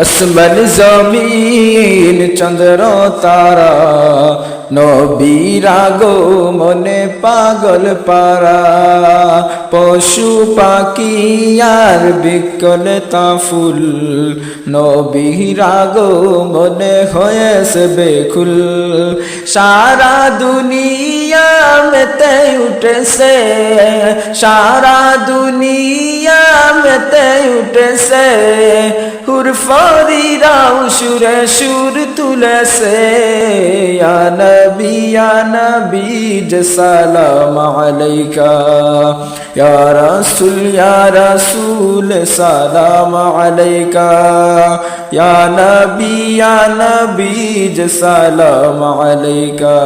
আসমান, জমিন, চন্দ্র, তারা। নবীরা গো মনে পাগল পারা। পশু, পাখি আর বিকলতা ফুল। নবীরা গো মনে হয়েছে বেকুল। সারা দুনিয়া মেতে উঠেছে, সারা দুনিয়া মেতে উঠেছে। হুরফরিরাও সুরে সুর তুলেছে নবী নবী সালাম আলাইকা। ইয়া রাসূল ইয়া রাসূল, সালাম আলাইকা। ইয়া নবী ইয়া নবী সালাম আলাইকা।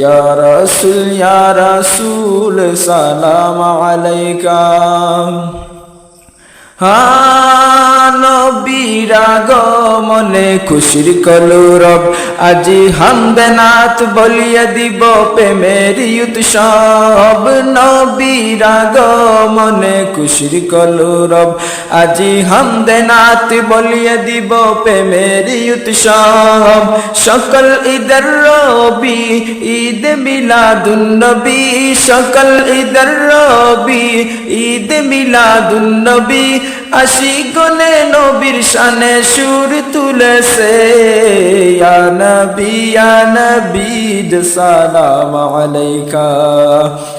ইয়া রাসূল, ইয়া রাসূল সালাম আলাইকা। নবীরা গো, মনে খুশির কলু রব। আজি হামদে নাথ বলিয়া দিব প্রেমের উৎসব নবীরা গো, মনে খুশির কলু রব। আজি হামদে নাথ বলিয়া দিব প্রেমের উৎসব সকল ঈদের রবি, ঈদ মিলাদুন নবী। সকল ঈদের রবি, ঈদ মিলাদুন নবী। আশি গনে নবীর শানে সুর তুলেছে নবী, ইয়া নবী সালাম আলাইকা।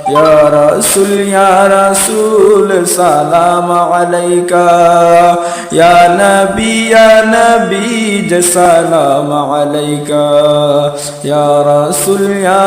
ইয়া রাসূল ইয়া রাসূল, সালাম আলাইকা। ইয়া নবী ইয়া নবী সালাম আলাইকা। ইয়া রাসূল, ইয়া